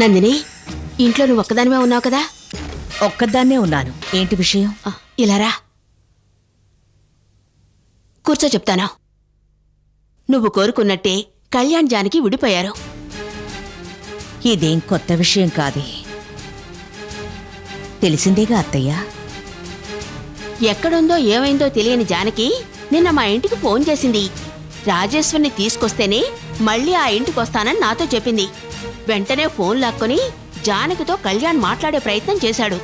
నందిని ఇంట్లో నువ్వు ఒక్కదానివే ఉన్నావు కదా? ఒక్కదాన్నే ఉన్నాను. ఏంటి విషయం? ఆ, ఇలా రా. కూర్చో చెప్తాను. నువ్వు కోరుకున్నట్టే కళ్యాణ్ జానకి విడిపోయారు. ఇదేం కొత్త విషయం కాదే. తెలిసిందేగా అత్తయ్య? ఎక్కడుందో ఏమైందో తెలియని జానకి నిన్న మా ఇంటికి ఫోన్ చేసింది. రాజేశ్వరిని తీసుకొస్తేనే మళ్ళీ ఆ ఇంటికి వస్తానని నాతో చెప్పింది. వెంటనే ఫోన్ లాక్కొని జానకితో కళ్యాణ్ మాట్లాడే ప్రయత్నం చేశాడు.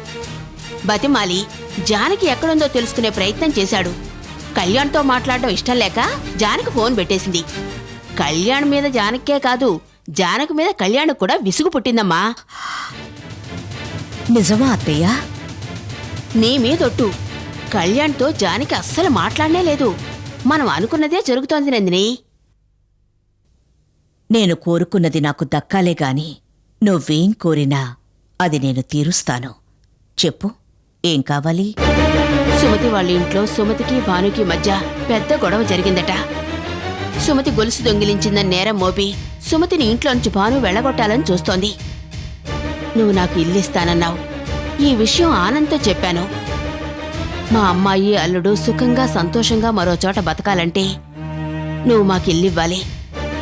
బతిమాలి జానకి ఎక్కడుందో తెలుసుకునే ప్రయత్నం చేశాడు. కళ్యాణ్తో మాట్లాడడం ఇష్టం లేక జానకి ఫోన్ పెట్టేసింది. కళ్యాణ్ మీద జానకే కాదు జానకి మీద కళ్యాణ్ కూడా విసుగు పుట్టిందమ్మా. నిజమా అత్తయ్య? నీ మీదొట్టు. కళ్యాణ్తో జానకి అస్సలు మాట్లాడనే లేదు. మనం అనుకున్నదే జరుగుతోంది నందిని. నేను కోరుకున్నది నాకు దక్కాలే గాని నువ్వేం కోరినా అది నేను తీరుస్తాను. చెప్పు ఏం కావాలి? సుమతి వాళ్ళ ఇంట్లో సుమతికి భానుకి మధ్య పెద్ద గొడవ జరిగిందట. సుమతి గొలుసు దొంగిలించిందని నేరం మోపి సుమతిని ఇంట్లోంచి భాను వెళ్ళగొట్టాలని చూస్తోంది. నువ్వు నాకు ఇల్లు ఇస్తానన్నావు ఈ విషయం ఆనంద్తో చెప్పాను. మా అమ్మాయి అల్లుడు సుఖంగా సంతోషంగా మరో చోట బతకాలంటే నువ్వు మాకు ఇల్లు ఇవ్వాలి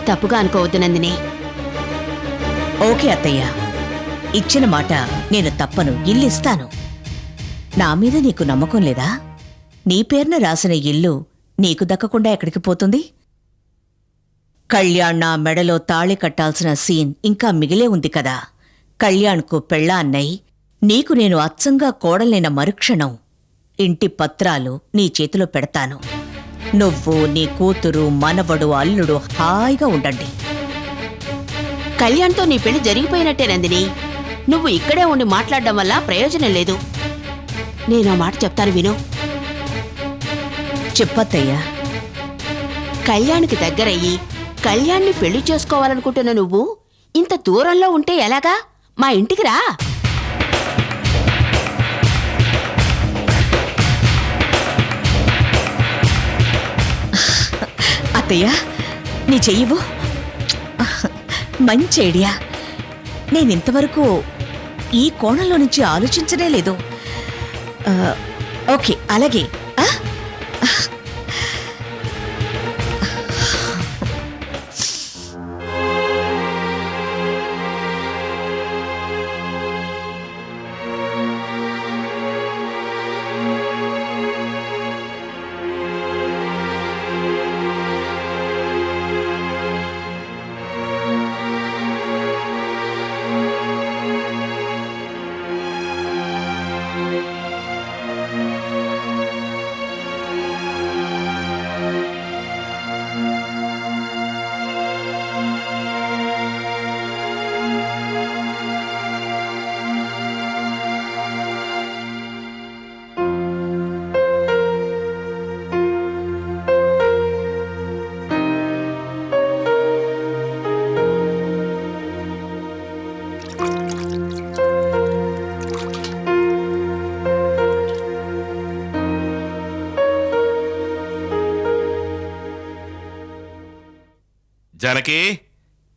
తప్పుగా అనుకోవద్దు నందిని. ఓకే అత్తయ్య. ఇచ్చిన మాట నేను తప్పను ఇల్లిస్తాను. నా మీద నీకు నమ్మకం లేదా? నీ పేరున రాసిన ఇల్లు నీకు దక్కకుండా ఎక్కడికి పోతుంది? కళ్యాణ్ నా మెడలో తాళి కట్టాల్సిన సీన్ ఇంకా మిగిలే ఉంది కదా. కళ్యాణ్కు పెళ్ళా అన్నయ్య నీకు నేను అచ్చంగా కోడలైన మరుక్షణం ఇంటి పత్రాలు నీ చేతిలో పెడతాను. నువ్వు నీ కూతురు మనవడు అల్లుడు హాయిగా ఉండండి. కళ్యాణ్తో నీ పెళ్ళి జరిగిపోయినట్టే నందిని. నువ్వు ఇక్కడే ఉండి మాట్లాడడం వల్ల ప్రయోజనం లేదు. నేను ఆ మాట చెప్తాను విను. చెప్పత్తయ్యా. కళ్యాణ్కి దగ్గరయ్యి కళ్యాణ్ని పెళ్ళి చేసుకోవాలనుకుంటున్న నువ్వు ఇంత దూరంలో ఉంటే ఎలాగా? మా ఇంటికి రా. అత్తయ్య నీ చెయ్యవు మంచి ఐడియా. నేనింతవరకు ఈ కోణంలో నుంచి ఆలోచించనే లేదు. ఓకే అలాగే. జానకి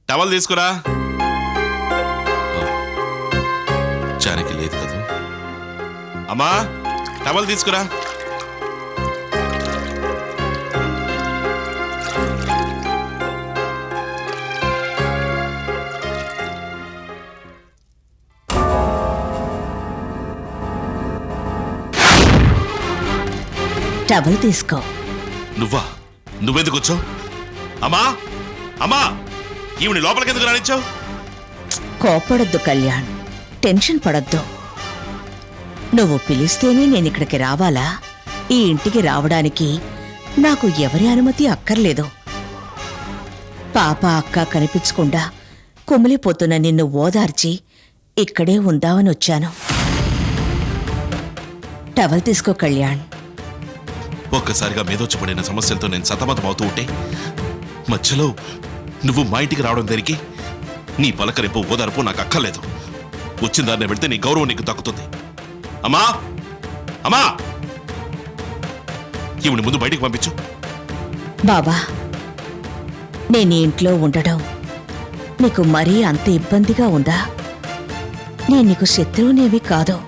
టవల్ తీసుకురా. జానకి లేదు కదా. అమ్మా టవల్ తీసుకురా. టవల్ తీసుకో. నువ్వా? నువ్వెందుకు వచ్చావు? అమ్మా! అమ్మా ఈవిని లోపలికి ఎందుకు రానిచ్చావు? కోపడొద్దు కళ్యాణ్. టెన్షన్ పడొద్దు. నువ్వు పిలిస్తేనే నేనిక్కడికి రావాలా? ఈ ఇంటికి రావడానికి నాకు ఎవరి అనుమతి అక్కర్లేదు. పాప అక్క కనిపించకుండా కుమిలిపోతున్న నిన్ను ఓదార్చి ఇక్కడే ఉందామని వచ్చాను. టవల్ తీసుకో కళ్యాణ్. ఒక్కసారిగా మీదొచ్చి పడిన సమస్యలతో నేను సతమతం అవుతూ ఉంటే మధ్యలో నువ్వు మా ఇంటికి రావడం దేనికి? నీ పలకరింపు ఓదార్పు నాకు అక్కర్లేదు. వచ్చిన దాన్ని పెడితే నీ గౌరవం నీకు దక్కుతుంది. అమ్మా! అమ్మా! ఈవిని ముందు బయటికి పంపించు. బాబా నేను ఇంట్లో ఉండడం నీకు మరీ అంత ఇబ్బందిగా ఉందా? నేను నీకు శత్రువునేవి కాదు.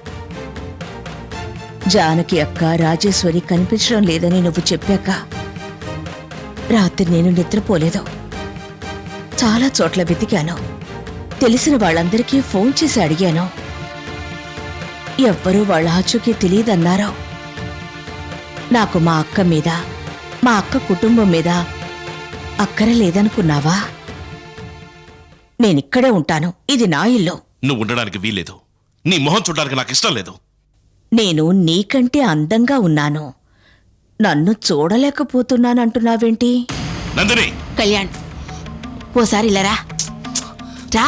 జానకి అక్క రాజేశ్వరి కనిపించడం లేదని నువ్వు చెప్పాక రాత్రి నేను నిద్రపోలేదు. చాలా చోట్ల వెతికాను. తెలిసిన వాళ్ళందరికీ ఫోన్ చేసి అడిగాను. ఎవ్వరూ వాళ్ళ ఆచూకీ తెలియదన్నారో. నాకు మా అక్క మీద మా అక్క కుటుంబం మీద అక్కర లేదనుకున్నావా? నేనిక్కడే ఉంటాను. ఇది నా ఇల్లు. నువ్వు ఉండడానికి వీల్లేదు. నీ మొహం చూడడానికి నాకు ఇష్టం లేదు. నేను నీకంటే అందంగా ఉన్నాను. నన్ను చూడలేకపోతున్నానంటున్నావేంటి? నందిని! కళ్యాణ్ ఓసారి ఇలా రా. రా.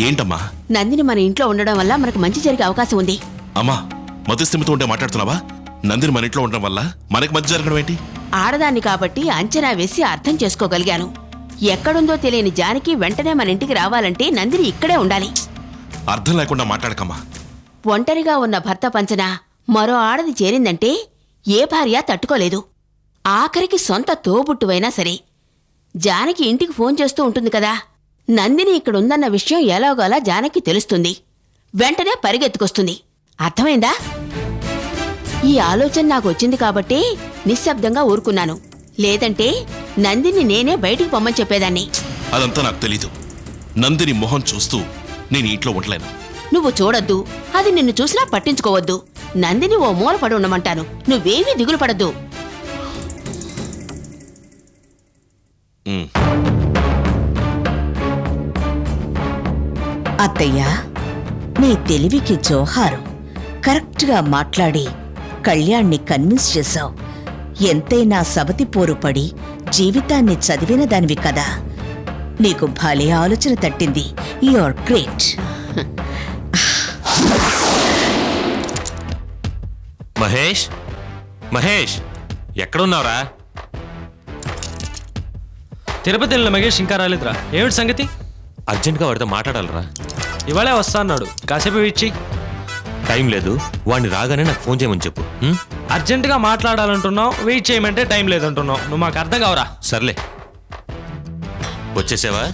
ఏంటమ్మా? నందిని మన ఇంట్లో ఉండడం వల్ల మనకు మంచి జరిగే అవకాశం ఉంది. అమ్మా మధుస్థిమితో ఉంటే మాట్లాడుతున్నావా? నందిని మన ఇంట్లో ఉండడం వల్ల మనకి మధ్య జరగడం ఏంటి? ఆడదాన్ని కాబట్టి అంచనా వేసి అర్థం చేసుకోగలిగాను. ఎక్కడుందో తెలియని జానకి వెంటనే మన ఇంటికి రావాలంటే నందిని ఇక్కడే ఉండాలి. అర్థం లేకుండా మాట్లాడకమ్మా. ఒంటరిగా ఉన్న భర్త పంచన మరో ఆడది చేరిందంటే ఏ భార్య తట్టుకోలేదు. ఆఖరికి సొంత తోబుట్టువైనా సరే. జానకి ఇంటికి ఫోన్ చేస్తూ ఉంటుంది కదా. నందిని ఇక్కడుందన్న విషయం ఎలాగోలా జానకి తెలుస్తుంది. వెంటనే పరిగెత్తుకొస్తుంది. అర్థమైందా? ఈ ఆలోచన నాకు వచ్చింది కాబట్టి నిశ్శబ్దంగా ఊరుకున్నాను. లేదంటే నందిని నేనే బయటికి పొమ్మని చెప్పేదాన్ని. అదంతా నాకు తెలీదు. నందిని మొహం చూస్తూ నేను ఇంట్లో ఉండలేను. నువ్వు చూడొద్దు. అది నిన్ను చూసినా పట్టించుకోవద్దు. నందిని ఓ మూల పడి ఉండమంటాను. నువ్వేమీ దిగులు పడద్దు. అత్తయ్య నీ తెలివికి జోహారు. కరెక్ట్గా మాట్లాడి కళ్యాణ్ని కన్విన్స్ చేశావు. ఎంతైనా సవతి పోరుపడి జీవితాన్ని చదివిన దానివి కదా. నీకు భలే ఆలోచన తట్టింది. You're great Mahesh? మహేష్ ఎక్కడున్నావురా? తిరుపతి వెళ్ళిన మహేష్ ఇంకా రాలేదురా. ఏమిటి సంగతి? అర్జెంట్గా వాడితో మాట్లాడాలరా. ఇవాళే వస్తా అన్నాడు. కాసేపు చెయ్యి. టైం లేదు. వాడిని రాగానే నాకు ఫోన్ చేయమని చెప్పు? అర్జెంటుగా మాట్లాడాలంటున్నావు వెయిట్ చేయమంటే టైం లేదంటున్నావు. నువ్వు మాకు అర్థం కావరా. సర్లే. వచ్చేసావా?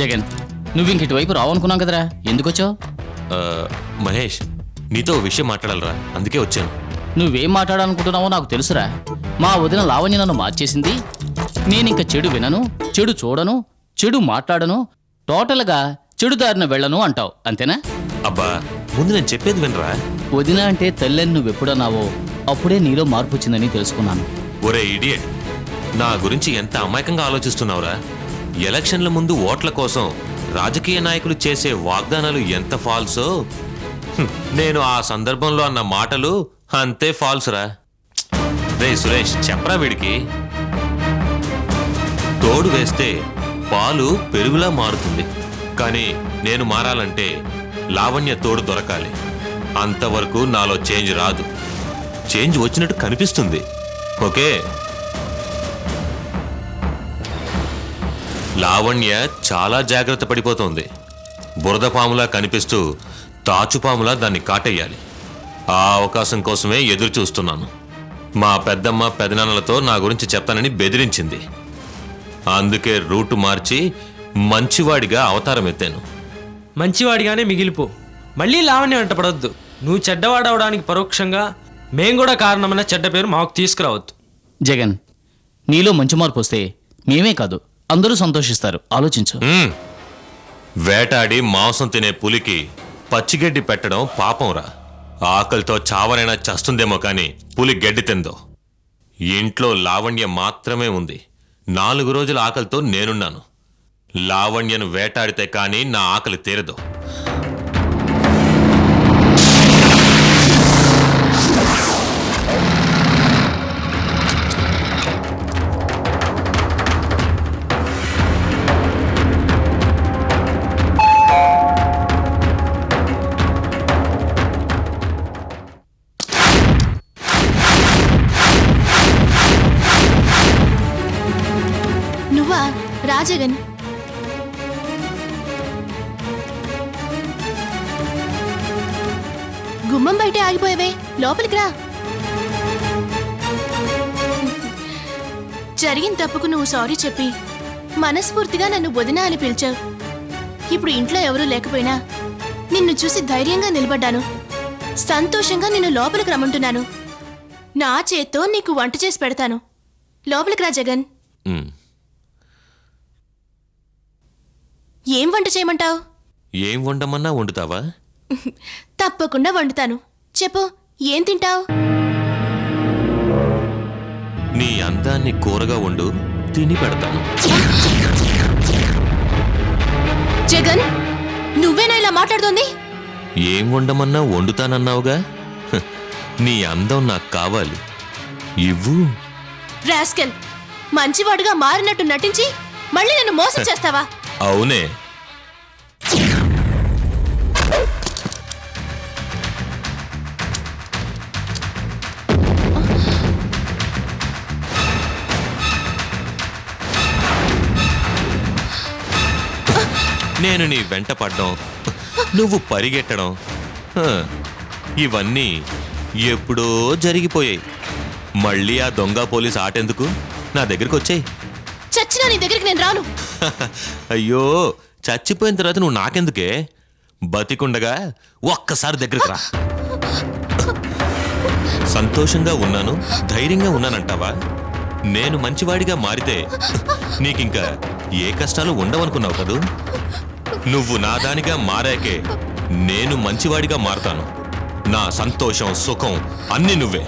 జగన్ నువ్వు ఇంక ఇటువైపు రావనుకున్నాం కదరా. ఎందుకు వచ్చావు? మహేష్ నీతో ఓ విషయం మాట్లాడాలరా. అందుకే వచ్చాను. నువ్వేం మాట్లాడాలనుకుంటున్నావో నాకు తెలుసురా. మా వదిన లావణ్య నన్ను మార్చేసింది. నేను ఇంక చెడు వినను చెడు చూడను చెడు మాట్లాడను టోటల్గా చెడు దారిన వెళ్ళను అంటావు. అంతేనా? అబ్బా ముందు నేను చెప్పేది వినరా? వదిన అంటే తల్లని నువ్వు ఎప్పుడన్నావో అప్పుడే నీలో మార్పు వచ్చిందని తెలుసుకున్నాను. ఒరే ఇడియట్ నా గురించి ఎంత అమాయకంగా ఆలోచిస్తున్నావురా? ఎలక్షన్ల ముందు ఓట్ల కోసం రాజకీయ నాయకులు చేసే వాగ్దానాలు ఎంత ఫాల్సో? నేను ఆ సందర్భంలో అన్న మాటలు అంతే ఫాల్స్ రా రే సురేష్ చెప్పరా వీడికి? తోడు వేస్తే పాలు పెరుగులా మారుతుంది. కానీ నేను మారాలంటే లావణ్య తోడు దొరకాలి. అంతవరకు నాలో చేంజ్ రాదు. చేంజ్ వచ్చినట్టు కనిపిస్తుంది. ఓకే? లావణ్య చాలా జాగ్రత్త పడిపోతోంది. బురద పాములా కనిపిస్తూ తాచుపాములా దాన్ని కాటేయాలి. ఆ అవకాశం కోసమే ఎదురు చూస్తున్నాను. మా పెద్దమ్మ పెదనాన్నలతో నా గురించి చెప్తానని బెదిరించింది. అందుకే రూటు మార్చి మంచివాడిగా అవతారం ఎత్తాను. మంచివాడిగానే మిగిలిపో. మళ్ళీ లావణ్య వెంట పడొద్దు. నువ్వు చెడ్డవాడవడానికి పరోక్షంగా మేం కూడా కారణమైన చెడ్డ పేరు మాకు తీసుకురావద్దు. జగన్ నీలో మంచి మార్పు వస్తే మేమే కాదు. అందరూ సంతోషిస్తారు. ఆలోచించు. మ్మ్. వేటాడి మాంసం తినే పులికి పచ్చిగడ్డి పెట్టడం పాపంరా. ఆకలితో చావనైనా చస్తుందేమో కాని పులి గడ్డి తిందో. ఇంట్లో లావణ్య మాత్రమే ఉంది. నాలుగు రోజుల ఆకలితో నేనున్నాను. లావణ్యను వేటాడితే కానీ నా ఆకలి తీరదు. జగన్ గుమ్మం బయటే ఆగిపోయావే. లోపలికి రా. జరిగిన తప్పుకు నువ్వు సారీ చెప్పి మనస్ఫూర్తిగా నన్ను వదిన అని పిలిచావు. ఇప్పుడు ఇంట్లో ఎవరూ లేకపోయినా నిన్ను చూసి ధైర్యంగా నిలబడ్డాను. సంతోషంగా నిన్ను లోపలికి రమ్మంటున్నాను. నా చేత్తో నీకు వంట చేసి పెడతాను. లోపలికి రా జగన్. ఏం వంట చేయమంటావు? ఏం వండమన్నా వండుతావా? తప్పకుండా వండుతాను. చెప్పు ఏం తింటావు? నీ అందాన్ని కూరగా వండు తిని పెడతాను. జగన్ నువ్వేనా ఇలా మాట్లాడుతోంది? ఏం వండమన్నా వండుతానన్నావుగా? హ, నీ అందం నాకు కావాలి. ఇవ్వు. రాస్కెల్ మంచివాడుగా మారినట్టు నటించి మళ్ళీ నన్ను మోసం చేస్తావా? అవునే. నేను నీ వెంట పడ్డం నువ్వు పరిగెట్టడం హ, ఇవన్నీ ఎప్పుడో జరిగిపోయాయి. మళ్ళీ ఆ దొంగ పోలీస్ ఆటెందుకు? నా దగ్గరికి వచ్చాయి. చచ్చినా నీ దగ్గరికి నేను రాను. అయ్యో చచ్చిపోయిన తర్వాత నువ్వు నాకెందుకే? బతికుండగా ఒక్కసారి దగ్గరికి రా. సంతోషంగా ఉన్నాను ధైర్యంగా ఉన్నానంటావా? నేను మంచివాడిగా మారితే నీకింకా ఏ కష్టాలు ఉండవనుకున్నావు కదూ? నువ్వు నా దానిగా మారాకే నేను మంచివాడిగా మారతాను. నా సంతోషం సుఖం అన్నీ నువ్వే.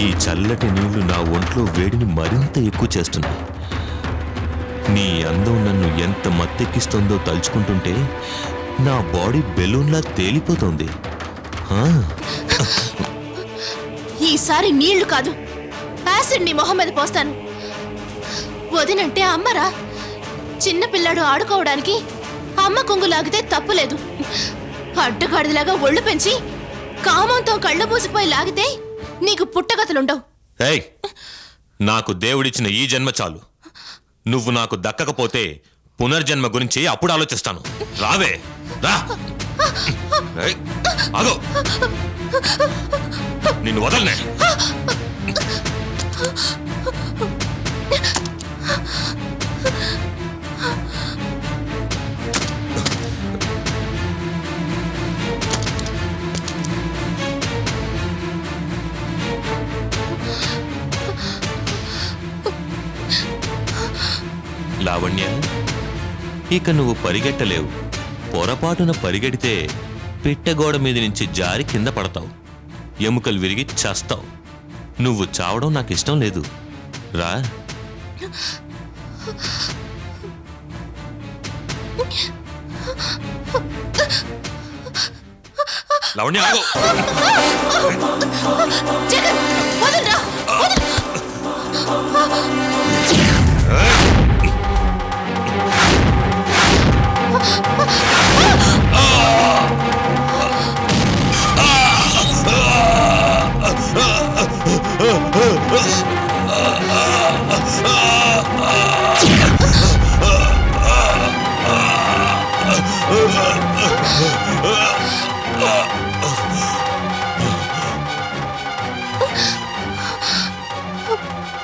ఈ చల్లటి నీళ్ళు నా ఒంట్లో వేడిని మరింత ఎక్కువ చేస్తున్నాయి. నీ అందం నన్ను ఎంత మత్తెక్కిస్తుందో తలుచుకుంటుంటే నా బాడీ బెలూన్లా తేలిపోతుంది. ఈసారి నీళ్ళు కాదు యాసిడ్ నీ మొహం మీద పోస్తాను. వదినంటే అమ్మరా చిన్న పిల్లాడు ఆడుకోవడానికి అమ్మ కొంగు లాగితే తప్పులేదు అడ్డగాడిలాగా ఒళ్ళు పెంచి కామంతో కళ్ళు పూసిపోయి లాగితే నీకు పుట్టగతులుండవు. ఏయ్ నాకు దేవుడిచ్చిన ఈ జన్మ చాలు. నువ్వు నాకు దక్కకపోతే పునర్జన్మ గురించి అప్పుడు ఆలోచిస్తాను. రావే రా. ఏయ్, ఆగు. నిన్ను వదలనే. ఇక నువ్వు పరిగెట్టలేవు. పొరపాటున పరిగెడితే పిట్టగోడ మీద నుంచి జారి కింద పడతావు. ఎముకలు విరిగి చస్తావు. నువ్వు చావడం నాకు ఇష్టం లేదు. రా. లావణ్య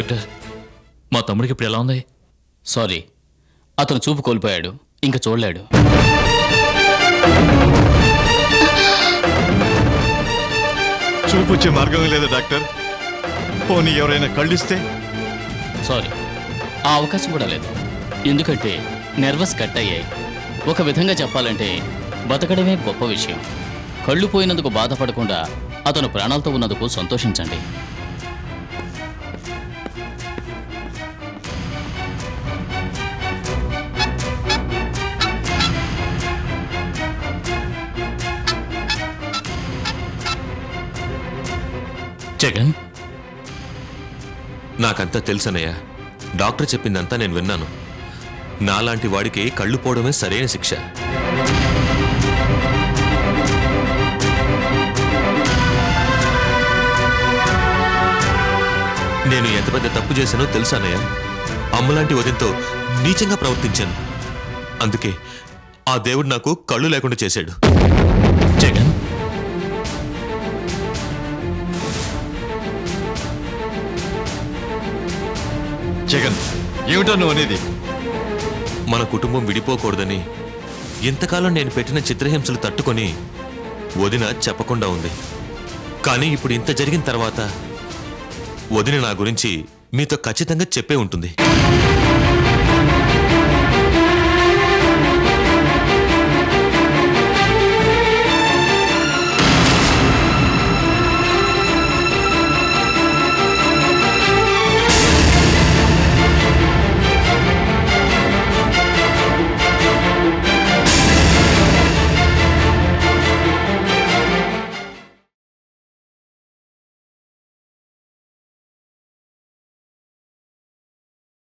డాక్టర్ మా తమ్ముడికి ఇప్పుడు ఎలా ఉంది? సారీ అతను చూపు కోల్పోయాడు ఇంకా చూడలేడు. చూపు వచ్చే మార్గం లేదు డాక్టర్? పోనీ ఎవరైనా కళ్ళిస్తే? సారీ ఆ అవకాశం కూడా లేదు. ఎందుకంటే నర్వస్ కట్ అయ్యాయి. ఒక విధంగా చెప్పాలంటే బతకడమే గొప్ప విషయం. కళ్ళు పోయినందుకు బాధపడకుండా అతను ప్రాణాలతో ఉన్నందుకు సంతోషించండి. జగన్? నాకంతా తెలుసనయ్యా. డాక్టర్ చెప్పిందంతా నేను విన్నాను. నాలాంటి వాడికి కళ్ళు పోవడమే సరైన శిక్ష. నేను ఎంత పెద్ద తప్పు చేశానో తెలుసానయ్యా. అమ్మలాంటి వదినతో నీచంగా ప్రవర్తించాను. అందుకే ఆ దేవుడు నాకు కళ్ళు లేకుండా చేశాడు. జగన్ ఏమిటో నువ్వు అనేది? మన కుటుంబం విడిపోకూడదని ఇంతకాలం నేను పెట్టిన చిత్రహింసలు తట్టుకొని వదిన చెప్పకుండా ఉంది. కానీ ఇప్పుడు ఇంత జరిగిన తర్వాత వదిన నా గురించి మీతో ఖచ్చితంగా చెప్పే ఉంటుంది.